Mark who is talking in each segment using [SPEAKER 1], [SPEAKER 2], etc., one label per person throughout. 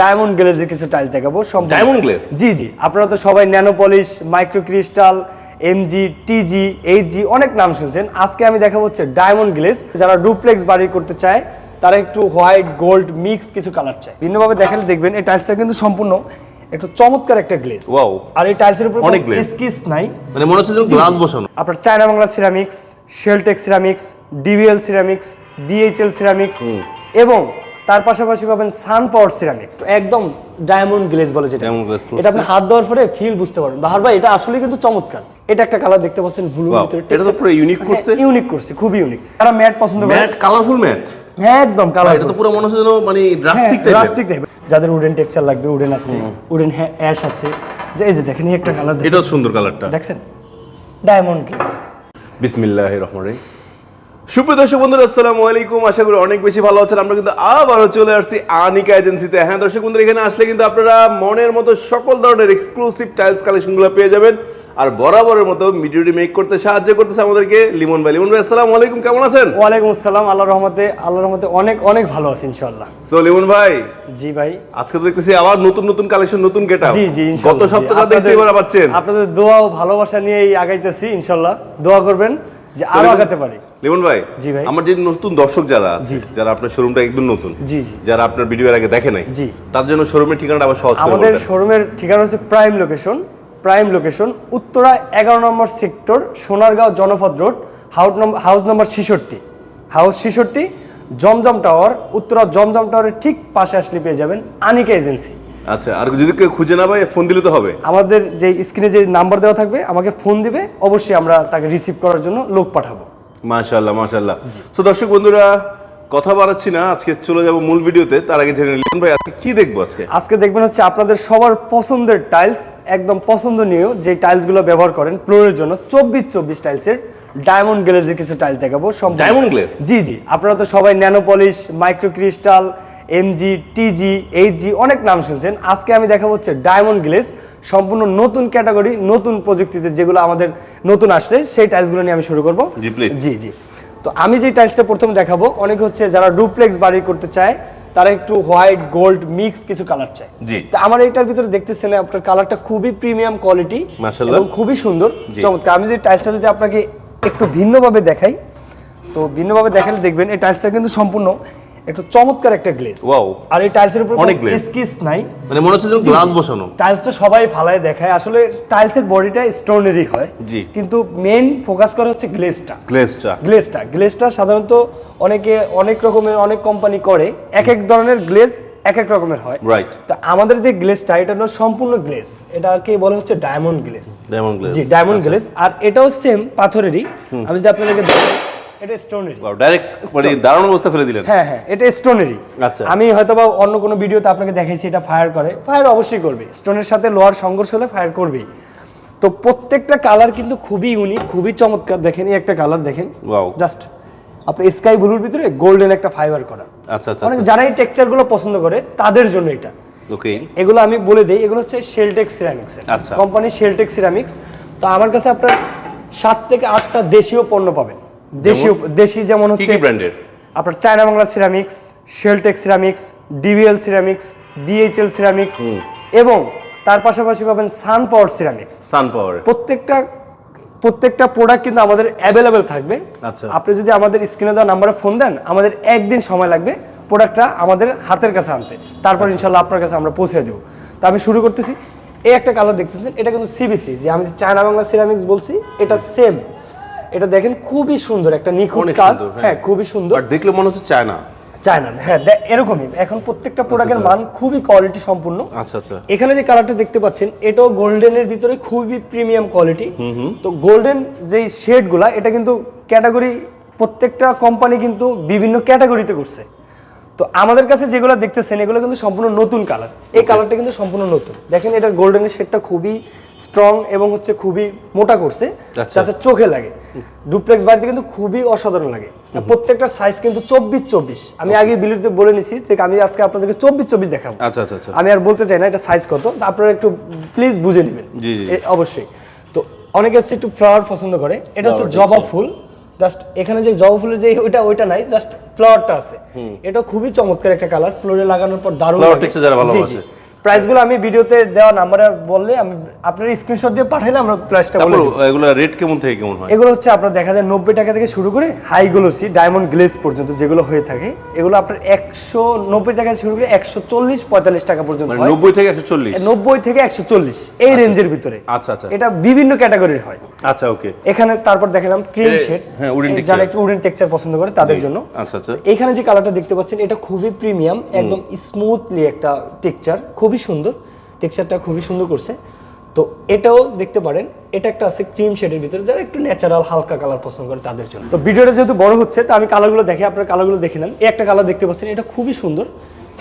[SPEAKER 1] Diamond গ্লেজের কিছু tiles দেখাবো
[SPEAKER 2] Diamond glaze?
[SPEAKER 1] জি জি। আপনারা তো সবাই nano polish micro crystal MG TG HG অনেক নাম শুনছেন। আজকে আমি দেখাবো হচ্ছে ডায়মন্ড গ্লেজ যারা ডুপ্লেক্স বাড়ি করতে চায় তারা একটু হোয়াইট গোল্ড মিক্স কিছু কালার চায়। ভিন্নভাবে দেখালে দেখবেন এই টাইলসটা কিন্তু সম্পূর্ণ একটু চমৎকার একটা গ্লেজ
[SPEAKER 2] Wow.
[SPEAKER 1] আর এই টাইলসের উপর
[SPEAKER 2] অনেক।
[SPEAKER 1] স্কিস নাই।
[SPEAKER 2] মানে মনে হচ্ছে যেন গ্লাস বসানো।
[SPEAKER 1] আপনার China Bangla ceramics Sheltech ceramics DBL ceramics BHL ceramics এবং তার পাশাপাশি পাবেন সান পাওয়ার সিরামিক্স একদম ডায়মন্ড গ্লেজ বলে যেটা এটা আপনি হাত দেওয়ার পরে ফিল বুঝতে পারবেন। বাহার ভাই এটা আসলে কিন্তু চমৎকার। এটা একটা কালার দেখতে পাচ্ছেন ব্লু
[SPEAKER 2] এটা তো পুরো unique করছে।
[SPEAKER 1] ইউনিক করছে খুবই ইউনিক তারা ম্যাট পছন্দ করে
[SPEAKER 2] ম্যাট কালারফুল ম্যাট
[SPEAKER 1] হ্যাঁ একদম কালার
[SPEAKER 2] এটা তো পুরো মনে হচ্ছে যেন মানে ড্রাস্টিক টাইপের
[SPEAKER 1] প্লাস্টিক টাইপের যাদের উডেন টেক্সচার লাগবে উডেন আছে উডেন অ্যাশ আছে। যে এই যে দেখেন এই একটা কালার
[SPEAKER 2] এটাও সুন্দর কালারটা
[SPEAKER 1] দেখছেন? ডায়মন্ড গ্লেজ
[SPEAKER 2] বিসমিল্লাহ রহমান রহিম। সুপ্রিয় দর্শক বন্ধুরা আসসালামু আলাইকুম। আশা করি অনেক বেশি ভালো আছেন। আমরা কিন্তু আবারও চলে আসছি আনিকা এজেন্সিতে। হ্যাঁ দর্শক বন্ধুরা এখানে আসলে কিন্তু আপনারা মনের মতো সকল ধরনের এক্সক্লুসিভ টাইলস কালেকশনগুলো পেয়ে যাবেন। আর বরাবরের মতো ভিডিওটি মেক করতে সাহায্য করতেছে আমাদেরকে লিমন ভাই। লিমন ভাই আসসালামু আলাইকুম কেমন আছেন?
[SPEAKER 1] ওয়ালাইকুম আসসালাম আল্লাহ রহমতে আল্লাহ রহমতে অনেক অনেক ভালো আছি ইনশাল্লাহ
[SPEAKER 2] সো লিমন ভাই
[SPEAKER 1] জি ভাই।
[SPEAKER 2] আজকে তো দেখতেছি আবার নতুন নতুন কালেকশন নতুন গেটআপ
[SPEAKER 1] জি জি
[SPEAKER 2] গত। সপ্তাহে দেখছি এবার আবার চেঞ্জ
[SPEAKER 1] আপনাদের দোয়া ও ভালোবাসা নিয়েই আগাইতেছি ইনশাল্লাহ দোয়া করবেন। যে আরও আগাতে পারি
[SPEAKER 2] লিমন ভাই
[SPEAKER 1] জি ভাই।
[SPEAKER 2] আমার যে নতুন দর্শক যারা আছে। যারা আপনার শোরুমটা একদম নতুন
[SPEAKER 1] জি জি
[SPEAKER 2] যারা আপনার ভিডিও এর আগে দেখে নাই
[SPEAKER 1] জি।
[SPEAKER 2] তার জন্য শোরুমের ঠিকানাটা আবার সহজ করে
[SPEAKER 1] আমাদের শোরুমের ঠিকানা হচ্ছে prime location prime location Uttara এগারো number sector Sonargaon Janapad road house number house number ছিষট্টি house ছিষট্টি জমজম টাওয়ার উত্তরা জমজম টাওয়ারের ঠিক পাশে আসলে পেয়ে যাবেন আনিকা এজেন্সি
[SPEAKER 2] আচ্ছা আর যদি কেউ খুঁজে না পায় ফোন দিলে তো হবে।
[SPEAKER 1] আমাদের যে স্ক্রিনে যে নাম্বার দেওয়া থাকবে আমাকে ফোন দিবে অবশ্যই আমরা তাকে রিসিভ করার জন্য লোক পাঠাবো।
[SPEAKER 2] মাশাআল্লাহ মাশাআল্লাহ। তো দর্শক বন্ধুরা কথা বাড়াচ্ছি না আজকে চলে যাব মূল ভিডিওতে তার আগে জেনে লিমন ভাই আজকে কি দেখব আজকে?
[SPEAKER 1] আজকে দেখবেন হচ্ছে আপনাদের সবার পছন্দের টাইলস একদম পছন্দনীয় যে টাইলসগুলো ব্যবহার করেন ফ্লোরের জন্য চব্বিশ চব্বিশ টাইলসের ডায়মন্ড গ্লেজের কিছু টাইলস দেখাবো সব
[SPEAKER 2] ডায়মন্ড glaze?
[SPEAKER 1] জি জি। আপনারা তো সবাই nano polish micro crystal MG TG HG অনেক নাম শুনছেন। আজকে আমি দেখাবো হচ্ছে ডায়মন্ড গ্লেজ সম্পূর্ণ নতুন ক্যাটাগরি নতুন প্রযুক্তিতে যেগুলো আমাদের নতুন আসছে সেই টাইলসগুলো নিয়ে আমি শুরু করব।
[SPEAKER 2] জি.
[SPEAKER 1] জি জি। তো আমি যে টাইলসটা প্রথমে দেখাবো অনেক হচ্ছে যারা ডুপ্লেক্স বাড়ি করতে চায় তারা একটু হোয়াইট গোল্ড মিক্স কিছু কালার চায়।
[SPEAKER 2] জি।
[SPEAKER 1] তা আমার এটার ভিতরে দেখতেছেন আপনার কালারটা খুবই প্রিমিয়াম কোয়ালিটি এবং খুবই সুন্দর। চমৎকার। আমি যে টাইলসটা যদি আপনাকে একটু ভিন্নভাবে দেখাই তো ভিন্নভাবে দেখালে দেখবেন এই টাইলসটা কিন্তু সম্পূর্ণ একটু চমৎকার একটা গ্লেজ
[SPEAKER 2] Wow.
[SPEAKER 1] আর এই টাইলসের উপর
[SPEAKER 2] অনেক glaze।
[SPEAKER 1] স্কিস নাই।
[SPEAKER 2] মানে মনে হচ্ছে যেন গ্লাস বসানো।
[SPEAKER 1] টাইলস তো সবাই ফালায় দেখায়। আসলে টাইলসের বডিটা স্টোনেরই হয়।
[SPEAKER 2] জি।
[SPEAKER 1] কিন্তু মেইন ফোকাস করা হচ্ছে গ্লেজটা
[SPEAKER 2] গ্লেজটা
[SPEAKER 1] গ্লেজটা গ্লেজটা সাধারণত অনেকে অনেক রকমের অনেক কোম্পানি করে। এক এক ধরনের গ্লেজ এক এক রকমের হয়।
[SPEAKER 2] Right.
[SPEAKER 1] তা আমাদের যে গ্লেজটা এটা হলো সম্পূর্ণ গ্লেজ এটাকে বলা হচ্ছে ডায়মন্ড গ্লেস
[SPEAKER 2] ডায়মন্ড গ্লেজ
[SPEAKER 1] জি ডায়মন্ড গ্লেজ আর এটাও সেম পাথরেরই। আমি যদি আপনাদেরকে দেখাই। এটা স্টোনেরই
[SPEAKER 2] ডাইরেক্ট মানে দারুণ অবস্থা ফেলে দিলেন।
[SPEAKER 1] হ্যাঁ হ্যাঁ এটা স্টোনেরই
[SPEAKER 2] আচ্ছা।
[SPEAKER 1] আমি হয়তো বা অন্য কোনো ভিডিওতে আপনাকে দেখাইছি এটা ফায়ার করে। ফায়ার অবশ্যই করবে। স্টোনের সাথে লোহার সংঘর্ষ হলে ফায়ার করবেই। তো প্রত্যেকটা কালার কিন্তু খুবই ইউনিক খুবই চমৎকার। দেখেন এই একটা কালার দেখেন।
[SPEAKER 2] Wow.
[SPEAKER 1] জাস্ট আপনি স্কাই ব্লুর ভিতরে গোল্ডেন একটা ফাইবার করা।
[SPEAKER 2] আচ্ছা আচ্ছা
[SPEAKER 1] অনেক যারা এই টেক্সচারগুলো পছন্দ করে তাদের জন্য এটা।
[SPEAKER 2] ওকে
[SPEAKER 1] এগুলো আমি বলে দিই এগুলো হচ্ছে শেলটেক সিরামিক্স
[SPEAKER 2] আচ্ছা।
[SPEAKER 1] কোম্পানি শেলটেক সিরামিক্স তো আমার কাছে আপনার সাত থেকে আটটা দেশীয় পণ্য পাবেন। দেশীয় দেশি যেমন হচ্ছে
[SPEAKER 2] ব্র্যান্ডের
[SPEAKER 1] আপনার China Bangla ceramics Sheltech ceramics DVL ceramics BHL ceramics এবং তার পাশাপাশি পাবেন সান পাওয়ার সিরামিক্স
[SPEAKER 2] সান পাওয়ার
[SPEAKER 1] প্রত্যেকটা প্রত্যেকটা প্রোডাক্ট কিন্তু আমাদের অ্যাভেলেবেল থাকবে।
[SPEAKER 2] আচ্ছা।
[SPEAKER 1] আপনি যদি আমাদের স্ক্রিনে দেওয়া নাম্বারে ফোন দেন আমাদের একদিন সময় লাগবে প্রোডাক্টটা আমাদের হাতের কাছে আনতে। তারপর
[SPEAKER 2] আচ্ছা।
[SPEAKER 1] ইনশাল্লাহ আপনার কাছে আমরা পৌঁছে দেবো। তা আমি শুরু করতেছি। এই একটা কালার দেখতেছেন এটা কিন্তু সিবিসি যে আমি চায়না বাংলা সিরামিক্স বলছি এটা সেম এটা দেখেন খুবই সুন্দর একটা নিখুঁত কাজ।
[SPEAKER 2] হ্যাঁ।
[SPEAKER 1] হ্যাঁ। খুবই সুন্দর।
[SPEAKER 2] আর দেখলে মনে হচ্ছে চায়না।
[SPEAKER 1] চায়না হ্যাঁ এরকমই। এখন প্রত্যেকটা প্রোডাক্টের মান খুবই কোয়ালিটি সম্পূর্ণ।
[SPEAKER 2] আচ্ছা আচ্ছা।
[SPEAKER 1] এখানে যে কালারটা দেখতে পাচ্ছেন এটাও গোল্ডেনের ভিতরে খুবই প্রিমিয়াম কোয়ালিটি তো গোল্ডেন যে শেডগুলা এটা কিন্তু ক্যাটাগরি প্রত্যেকটা কোম্পানি কিন্তু বিভিন্ন ক্যাটাগরিতে করছে। তো আমাদের কাছে যেগুলো দেখতেছেন এগুলো কিন্তু সম্পূর্ণ নতুন কালার এই কালারটা কিন্তু সম্পূর্ণ নতুন। দেখেন এটা গোল্ডেনের শেডটা খুবই স্ট্রং এবং হচ্ছে খুবই মোটা করছে
[SPEAKER 2] আচ্ছা।
[SPEAKER 1] যাতে চোখে লাগে। ডুপ্লেক্স বাড়িতে কিন্তু খুবই অসাধারণ লাগে। প্রত্যেকটা সাইজ কিন্তু চব্বিশ চব্বিশ। আমি আগে বিলিতে বলে নিছি যে আমি আজকে আপনাদেরকে চব্বিশ চব্বিশ দেখাবো।
[SPEAKER 2] আচ্ছা আচ্ছা
[SPEAKER 1] আমি আর বলতে চাই না এটা সাইজ কত তা আপনারা একটু প্লিজ বুঝে নেবেন।
[SPEAKER 2] জি, জি।
[SPEAKER 1] অবশ্যই। তো অনেকে হচ্ছে একটু ফ্লাওয়ার পছন্দ করে। এটা হচ্ছে জবা ফুল। জাস্ট এখানে যে জবা ফুলের যে ওইটা ওইটা নাই জাস্ট ফ্লাওয়ারটা আছে এটা খুবই চমৎকার একটা কালার ফ্লোরে লাগানোর পর দারুণ লাগে।
[SPEAKER 2] যারা ভালোবাসে।
[SPEAKER 1] প্রাইসগুলো আমি ভিডিওতে দেওয়া নাম্বারে বললে আমি আপনার স্ক্রিনশট দিয়ে পাঠাইলে আমরা প্রাইসটা বলে
[SPEAKER 2] এগুলো রেট কেমন থেকে কেমন হয়?
[SPEAKER 1] এগুলো হচ্ছে আপনার দেখা যায় নব্বই টাকা থেকে শুরু করে হাই গ্লোসি ডায়মন্ড গ্লেস পর্যন্ত যেগুলো হয়ে থাকে এগুলো আপনার একশো নব্বই টাকা থেকে শুরু করে একশো চল্লিশ পঁয়তাল্লিশ টাকা পর্যন্ত
[SPEAKER 2] মানে
[SPEAKER 1] হয়।
[SPEAKER 2] নব্বই থেকে একশো চল্লিশ?
[SPEAKER 1] নব্বই থেকে একশো চল্লিশ এই রেঞ্জের ভিতরে।
[SPEAKER 2] আচ্ছা আচ্ছা।
[SPEAKER 1] এটা বিভিন্ন ক্যাটাগরির হয়।
[SPEAKER 2] আচ্ছা ওকে
[SPEAKER 1] এখানে তারপর দেখালাম ক্রিম শেড
[SPEAKER 2] হ্যাঁ, wooden texture।
[SPEAKER 1] যারা একটু উডেন টেক্সচার পছন্দ করে তাদের জন্য।
[SPEAKER 2] আচ্ছা আচ্ছা।
[SPEAKER 1] এখানে যে কালারটা দেখতে পাচ্ছেন এটা খুবই প্রিমিয়াম একদম স্মুথলি একটা টেক্সচার খুবই সুন্দর টেক্সচারটা খুবই সুন্দর করছে। তো এটাও দেখতে পারেন এটা একটা আছে ক্রিম শেডের ভিতরে যারা একটু ন্যাচারাল হালকা কালার পছন্দ করে তাদের জন্য। তো ভিডিওটা যেহেতু বড় হচ্ছে তো আমি কালারগুলো দেখে আপনার কালারগুলো দেখে নেন। এই একটা কালার দেখতে পাচ্ছেন এটা খুবই সুন্দর।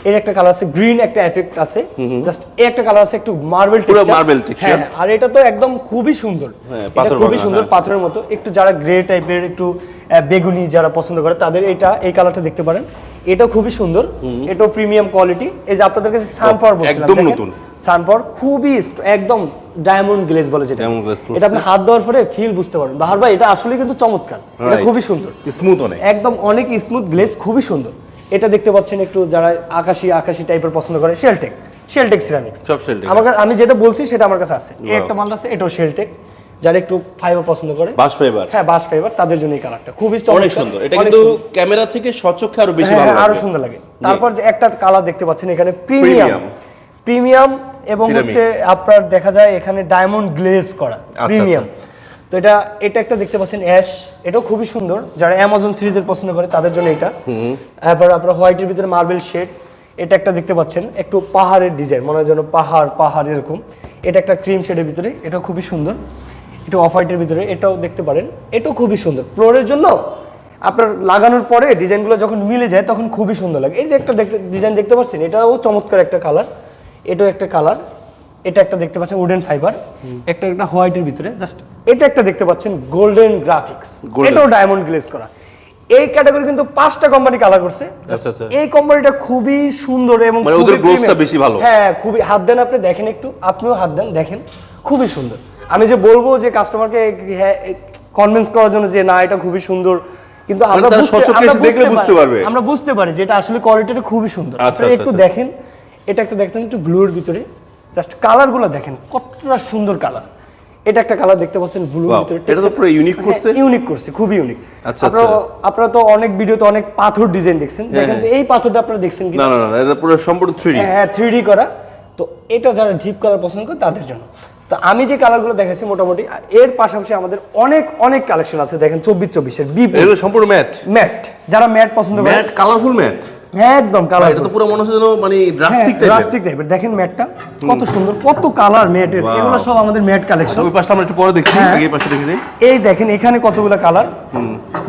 [SPEAKER 1] এর একটা কালার আছে গ্রিন একটা এফেক্ট আছে। জাস্ট এই একটা কালার আছে একটু মার্বেল
[SPEAKER 2] marble texture।
[SPEAKER 1] হ্যাঁ আর এটা তো একদম খুবই সুন্দর।
[SPEAKER 2] হ্যাঁ,
[SPEAKER 1] এটা
[SPEAKER 2] পাথর
[SPEAKER 1] খুবই সুন্দর
[SPEAKER 2] হ্যাঁ।
[SPEAKER 1] পাথরের মতো। একটু যারা গ্রে টাইপের একটু বেগুনি যারা পছন্দ করে তাদের এটা এই কালারটা দেখতে পারেন। এটা খুবই সুন্দর। এটাও প্রিমিয়াম কোয়ালিটি এই যে আপনাদের কাছে সানপাওয়ার বলছিলাম
[SPEAKER 2] একদম নতুন।
[SPEAKER 1] সানপাওয়ার খুবই একদম ডায়মন্ড গ্লেজ বলে যেটা। এটা আপনি হাত দেওয়ার পরে ফিল বুঝতে পারবেন। বাহার ভাই এটা আসলে কিন্তু চমৎকার। এটা খুবই সুন্দর।
[SPEAKER 2] স্মুথ অনেক।
[SPEAKER 1] একদম অনেক স্মুথ গ্লেজ খুবই সুন্দর। এটা দেখতে পাচ্ছেন একটু যারা আকাশি আকাশি টাইপের পছন্দ করে শেলটেক শেলটেক সিরামিক্স
[SPEAKER 2] সব Sheltec।
[SPEAKER 1] আমার আমি যেটা বলছি সেটা আমার কাছে আছে। এই একটা মাল আছে এটাও শেলটেক যারা একটু ফাইবার পছন্দ করে।
[SPEAKER 2] বাস ফাইবার
[SPEAKER 1] হ্যাঁ বাস ফাইবার তাদের জন্য এই কালারটা খুবই
[SPEAKER 2] অনেক সুন্দর। এটা কিন্তু ক্যামেরা থেকে স্বচক্ষে আরও বেশি ভালো
[SPEAKER 1] হ্যাঁ,
[SPEAKER 2] আরও
[SPEAKER 1] সুন্দর লাগে। তারপর যে একটা কালার দেখতে পাচ্ছেন এখানে প্রিমিয়াম প্রিমিয়াম এবং হচ্ছে আপনার দেখা যায় এখানে ডায়মন্ড গ্লেজ করা।
[SPEAKER 2] আচ্ছা,
[SPEAKER 1] প্রিমিয়াম তো এটা এটা একটা দেখতে পাচ্ছেন অ্যাশ এটাও খুবই সুন্দর। যারা অ্যামাজন সিরিজের পছন্দ করে তাদের জন্য এটা। তারপর আপনার হোয়াইটের ভিতরে মার্বেল শেড এটা একটা দেখতে পাচ্ছেন একটু পাহাড়ের ডিজাইন মনে হয় যেন পাহাড় পাহাড় এরকম। এটা একটা ক্রিম শেডের ভিতরে। এটা খুবই সুন্দর। এটা অফ হোয়াইটের ভিতরে এটাও দেখতে পারেন। এটাও খুবই সুন্দর। ফ্লোরের জন্য আপনার লাগানোর পরে ডিজাইনগুলো যখন মিলে যায় তখন খুবই সুন্দর লাগে। এই যে একটা দেখতে ডিজাইন দেখতে পাচ্ছেন এটাও চমৎকার একটা কালার এটাও একটা কালার এটা একটা দেখতে পাচ্ছেন উডেন ফাইবার একটা একটা হোয়াইটের ভিতরে। জাস্ট এটা একটা দেখতে পাচ্ছেন গোল্ডেন গ্রাফিক্স এটাও ডায়মন্ড গ্লেজ করা। এই ক্যাটাগরি কিন্তু পাঁচটা কোম্পানি কালার করছে।
[SPEAKER 2] আচ্ছা, আচ্ছা।
[SPEAKER 1] এই কোম্পানিটা খুবই সুন্দর এবং
[SPEAKER 2] মানে ওদের। বেশি ভালো।
[SPEAKER 1] হ্যাঁ খুবই। হাত দেন আপনি দেখেন একটু। আপনিও হাত দেন দেখেন। খুবই সুন্দর। আমি যে বলব যে কাস্টমারকে হ্যাঁ কনভিন্স করার জন্য যে না এটা খুবই সুন্দর কিন্তু আমরা
[SPEAKER 2] মানে দেখলে বুঝতে
[SPEAKER 1] পারি-
[SPEAKER 2] পারবে।
[SPEAKER 1] আমরা বুঝতে পারি যে এটা আসলে কোয়ালিটিটা খুবই সুন্দর।
[SPEAKER 2] আচ্ছা,
[SPEAKER 1] আপনারা
[SPEAKER 2] আচ্ছা,
[SPEAKER 1] একটু
[SPEAKER 2] আচ্ছা।
[SPEAKER 1] দেখেন এটা একটা দেখতেন একটু ব্লুর ভিতরে। জাস্ট কালারগুলো দেখেন কতটা সুন্দর কালার এটা একটা কালার দেখতে পাচ্ছেন
[SPEAKER 2] ব্লু
[SPEAKER 1] ভিতরে।
[SPEAKER 2] এটা তো পুরো unique করছে।
[SPEAKER 1] ইউনিক করছে খুবই ইউনিক
[SPEAKER 2] আচ্ছা,
[SPEAKER 1] আপনারা আপনারা তো অনেক ভিডিওতে অনেক পাথর ডিজাইন দেখছেন। দেখেন তো এই পাথরটা আপনারা দেখছেন কি
[SPEAKER 2] না না না এটা পুরো সম্পূর্ণ থ্রি
[SPEAKER 1] হ্যাঁ থ্রি করা। তো এটা যারা ডিপ কালার পছন্দ করে তাদের জন্য। তো আমি যে কালারগুলো দেখাচ্ছি মোটামুটি এর পাশাপাশি আমাদের অনেক অনেক কালেকশন আছে। দেখেন চব্বিশ চব্বিশের বিপুল
[SPEAKER 2] সম্পূর্ণ ম্যাট
[SPEAKER 1] ম্যাট যারা ম্যাট পছন্দ করে
[SPEAKER 2] ম্যাট কালারফুল ম্যাট
[SPEAKER 1] হ্যাঁ একদম কালার
[SPEAKER 2] এটা তো পুরো মনে হচ্ছে মানে ড্রাস্টিক টাইপের
[SPEAKER 1] ড্রাস্টিক টাইপের দেখেন ম্যাটটা কত সুন্দর কত কালার ম্যাটের. এগুলো সব আমাদের ম্যাট কালেকশন
[SPEAKER 2] ওই পাশটা আমরা একটু পরে দেখছি
[SPEAKER 1] হ্যাঁ।
[SPEAKER 2] এই পাশে দেখি
[SPEAKER 1] এই দেখেন এখানে কতগুলো কালার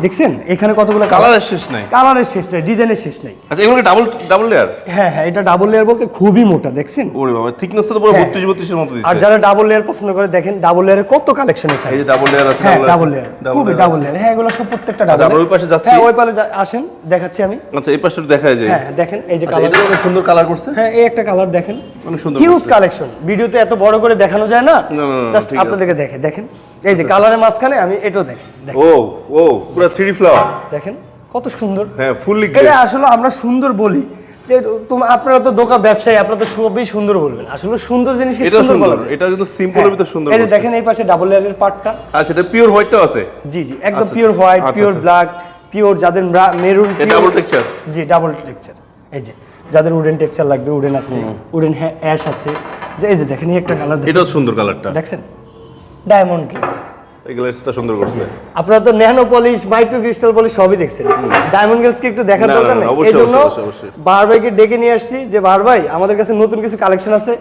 [SPEAKER 1] দেখছেন? এখানে কতগুলো কালার
[SPEAKER 2] কালারের শেষ নাই।
[SPEAKER 1] কালারের শেষ নাই ডিজাইনের শেষ নাই।
[SPEAKER 2] আচ্ছা এগুলো ডাবল ডাবল লেয়ার
[SPEAKER 1] হ্যাঁ হ্যাঁ এটা ডাবল লেয়ার বলতে খুবই মোটা দেখছেন?
[SPEAKER 2] ওরে বাবা থিকনেস তো পুরো
[SPEAKER 1] হ্যাঁ।
[SPEAKER 2] 32 32 এর মতো
[SPEAKER 1] আর যারা ডাবল লেয়ার পছন্দ করে দেখেন ডাবল লেয়ারের কত কালেকশন এখানে।
[SPEAKER 2] এই যে ডাবল লেয়ার আছে
[SPEAKER 1] হ্যাঁ ডাবল লেয়ার খুবই ডাবল লেয়ার হ্যাঁ এগুলো সব প্রত্যেকটা
[SPEAKER 2] আচ্ছা,
[SPEAKER 1] ডাবল
[SPEAKER 2] আমরা ওই পাশে যাচ্ছি।
[SPEAKER 1] হ্যাঁ ওই পাশে আসেন দেখাচ্ছি আমি।
[SPEAKER 2] আচ্ছা এই পাশে দেখা যায়
[SPEAKER 1] হ্যাঁ দেখেন এই যে
[SPEAKER 2] আচ্ছা
[SPEAKER 1] কালার
[SPEAKER 2] এটা অনেক সুন্দর কালার করছে।
[SPEAKER 1] হ্যাঁ এই একটা কালার দেখেন।
[SPEAKER 2] অনেক সুন্দর
[SPEAKER 1] হিউজ। কালেকশন ভিডিওতে এত বড় করে দেখানো যায় না? জাস্ট আপনাদেরকে দেখে দেখেন। এই যে কালারের মাঝখানে আমি এটাও দেখেন,
[SPEAKER 2] ও ও পুরো থ্রি ফ্লাওয়ার
[SPEAKER 1] দেখেন কত সুন্দর।
[SPEAKER 2] হ্যাঁ ফুললি
[SPEAKER 1] এটা আসলে আমরা সুন্দর বলি। যে তোমার আপনারা তো দোকান ব্যবসায়ী আপনারা তো সবই সুন্দর বলবেন। আসলে সুন্দর জিনিসকে
[SPEAKER 2] এটা
[SPEAKER 1] সুন্দর
[SPEAKER 2] এটা কিন্তু সিম্পলের ভিতর সুন্দর
[SPEAKER 1] এই দেখেন এই পাশে ডাবল লেয়ারের পার্টটা
[SPEAKER 2] আচ্ছা এটা পিওর হোয়াইটটাও আছে?
[SPEAKER 1] জি জি একদম pure white pure. Black pure যাদের মেরুন
[SPEAKER 2] এটা ডাবল টেক্সচার
[SPEAKER 1] জি ডাবল টেক্সচার এই যে যাদের উডেন টেক্সচার লাগবে উডেন আছে উডেন অ্যাশ আছে। যে এই যে দেখেন এই একটা কালার
[SPEAKER 2] এটাও সুন্দর কালারটা
[SPEAKER 1] দেখছেন? ডায়মন্ড গ্লাস
[SPEAKER 2] গ্লাসটা সুন্দর করছে।
[SPEAKER 1] আপনারা তো nano polish micro crystal polish সবই দেখছেন। ডায়মন্ড গ্লাসকে একটু দেখার দরকার নেই? এই জন্য। বাহার ভাইকে ডেকে নিয়ে আসছি যে বাহার ভাই আমাদের কাছে নতুন কিছু কালেকশন আছে।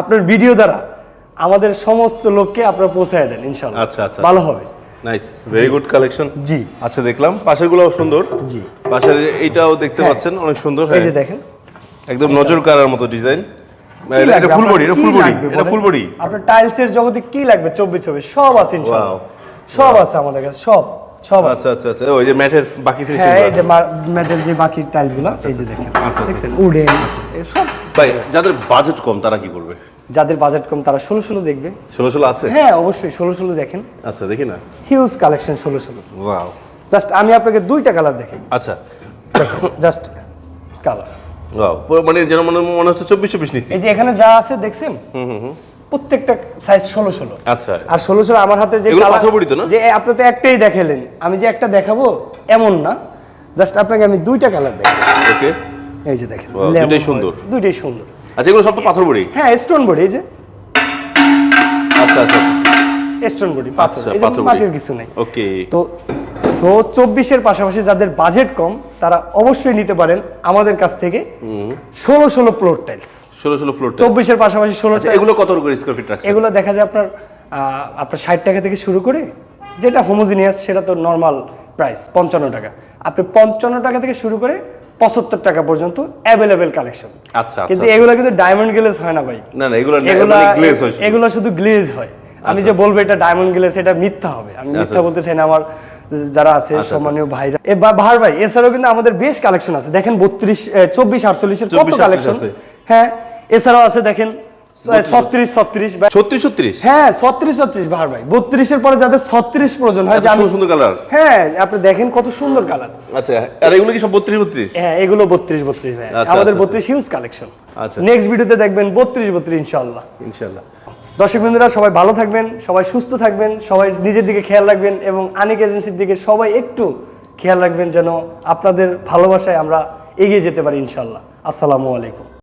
[SPEAKER 1] আপনার ভিডিও দ্বারা আমাদের সমস্ত লোককে আপনারা পৌঁছায় দেন ইনশাল্লাহ
[SPEAKER 2] আচ্ছা, আচ্ছা।
[SPEAKER 1] ভালো হবে।
[SPEAKER 2] নাইস ভেরি গুড কালেকশন
[SPEAKER 1] জি।
[SPEAKER 2] আচ্ছা দেখলাম। পাশেরগুলো সুন্দর।
[SPEAKER 1] জি।
[SPEAKER 2] পাশের এইটাও দেখতে
[SPEAKER 1] হ্যাঁ।
[SPEAKER 2] পাচ্ছেন অনেক সুন্দর
[SPEAKER 1] এই
[SPEAKER 2] হ্যাঁ।
[SPEAKER 1] যে দেখেন।
[SPEAKER 2] একদম নজর কাড়ার মতো ডিজাইন
[SPEAKER 1] কি
[SPEAKER 2] এটা ফুল? বডি এটা ফুল বডি এটা ফুল বডি
[SPEAKER 1] আপনার টাইলসের জগতে কি লাগবে? চব্বিশ চব্বিশ সব আছে সব আছে আমাদের কাছে সব সব
[SPEAKER 2] আচ্ছা আচ্ছা আচ্ছা ওই যে ম্যাটের বাকি ফিনিশিং
[SPEAKER 1] হ্যাঁ এই যে মেটাল যে বাকি টাইলস এই যে দেখেন।
[SPEAKER 2] আচ্ছা,
[SPEAKER 1] দেখছেন? উডেন সব।
[SPEAKER 2] ভাই যাদের বাজেট কম তারা কি করবে?
[SPEAKER 1] যাদের বাজেট কম তারা ষোলো ষোলো দেখবে।
[SPEAKER 2] ষোলো ষোলো আছে?
[SPEAKER 1] হ্যাঁ অবশ্যই ষোলো ষোলো দেখেন।
[SPEAKER 2] আচ্ছা দেখি না।
[SPEAKER 1] হিউজ কালেকশন ষোলো ষোলো।
[SPEAKER 2] ওয়াও
[SPEAKER 1] জাস্ট আমি আপনাকে দুইটা কালার দেখাই।
[SPEAKER 2] আচ্ছা।
[SPEAKER 1] জাস্ট কালার
[SPEAKER 2] মানে যেন মনে মনে হচ্ছে চব্বিশ চব্বিশ নিচ্ছি।
[SPEAKER 1] এই যে এখানে যা আছে দেখছেন? প্রত্যেকটা সাইজ ষোলো ষোলো।
[SPEAKER 2] আচ্ছা।
[SPEAKER 1] আর ষোলো ষোলো আমার হাতে যে
[SPEAKER 2] না?
[SPEAKER 1] যে আপনি তো একটাই দেখালেন। আমি যে একটা দেখাবো এমন না। জাস্ট আপনাকে আমি দুইটা কালার দেখাই।
[SPEAKER 2] ওকে
[SPEAKER 1] এই যে দেখেন
[SPEAKER 2] দুইটাই সুন্দর।
[SPEAKER 1] দুইটাই সুন্দর।
[SPEAKER 2] আচ্ছা এগুলো সব তো পাথর বড়ি
[SPEAKER 1] হ্যাঁ স্টোন বডি এই যে।
[SPEAKER 2] আচ্ছা আচ্ছা।
[SPEAKER 1] স্টোন বডি পাথর।
[SPEAKER 2] আচ্ছা
[SPEAKER 1] এই মাটির কিছু নেই।
[SPEAKER 2] ওকে
[SPEAKER 1] তো সো চব্বিশের পাশাপাশি যাদের বাজেট কম তারা অবশ্যই নিতে পারেন আমাদের কাছ থেকে ষোলো ষোলো ফ্লোর টাইলস
[SPEAKER 2] ষোলো ষোলো ফ্লোর
[SPEAKER 1] চব্বিশের পাশাপাশি ষোলো
[SPEAKER 2] আচ্ছা এগুলো কত করে স্কোয়ার ফিট রাখছে
[SPEAKER 1] এগুলো দেখা যায় আপনার আপনার ষাট টাকা থেকে শুরু করে যেটা হোমোজিনিয়াস সেটা তো নর্মাল প্রাইস পঞ্চান্ন টাকা। আপনি পঞ্চান্ন টাকা থেকে শুরু করে পঁচাত্তর টাকা পর্যন্ত অ্যাভেলেবেল কালেকশন
[SPEAKER 2] আচ্ছা
[SPEAKER 1] কিন্তু
[SPEAKER 2] আচ্ছা
[SPEAKER 1] এগুলো কিন্তু ডায়মন্ড গ্লেজ হয় না ভাই।
[SPEAKER 2] না না এগুলো।
[SPEAKER 1] এগুলো
[SPEAKER 2] শুধু।
[SPEAKER 1] গ্লেজ হয়। আমি যে বলব এটা ডায়মন্ড গ্লেজ এটা মিথ্যা হবে। আমি মিথ্যা বলতে চাই না আমার যারা আছে সম্মানীয় ভাইরা। এ বা- ভার ভাই এছাড়াও কিন্তু আমাদের বেশ কালেকশন আছে। দেখেন বত্রিশ চব্বিশ আটচল্লিশের কত কালেকশন হ্যাঁ এছাড়াও আছে দেখেন ছত্রিশ ছত্রিশ
[SPEAKER 2] ছত্রিশ ছত্রিশ?
[SPEAKER 1] হ্যাঁ ছত্রিশ ছত্রিশ ভার ভাই। বত্রিশের পরে যাদের ছত্রিশ প্রয়োজন হয়
[SPEAKER 2] সুন্দর কালার
[SPEAKER 1] হ্যাঁ আপনি দেখেন কত সুন্দর কালার
[SPEAKER 2] আচ্ছা আর এগুলো কি সব বত্রিশ বত্রিশ?
[SPEAKER 1] হ্যাঁ এগুলো বত্রিশ বত্রিশ ভাই।
[SPEAKER 2] আচ্ছা,
[SPEAKER 1] আমাদের
[SPEAKER 2] আচ্ছা,
[SPEAKER 1] বত্রিশ হিউজ কালেকশন
[SPEAKER 2] আচ্ছা।
[SPEAKER 1] নেক্সট ভিডিওতে দেখবেন বত্রিশ বত্রিশ ইনশাল্লাহ
[SPEAKER 2] ইনশাল্লাহ
[SPEAKER 1] দর্শক বন্ধুরা, সবাই ভালো থাকবেন, সবাই সুস্থ থাকবেন, সবাই নিজের দিকে খেয়াল রাখবেন এবং আনিক এজেন্সির দিকে সবাই একটু খেয়াল রাখবেন যেন আপনাদের ভালোবাসায় আমরা এগিয়ে যেতে পারি ইনশাল্লাহ আসসালামু আলাইকুম।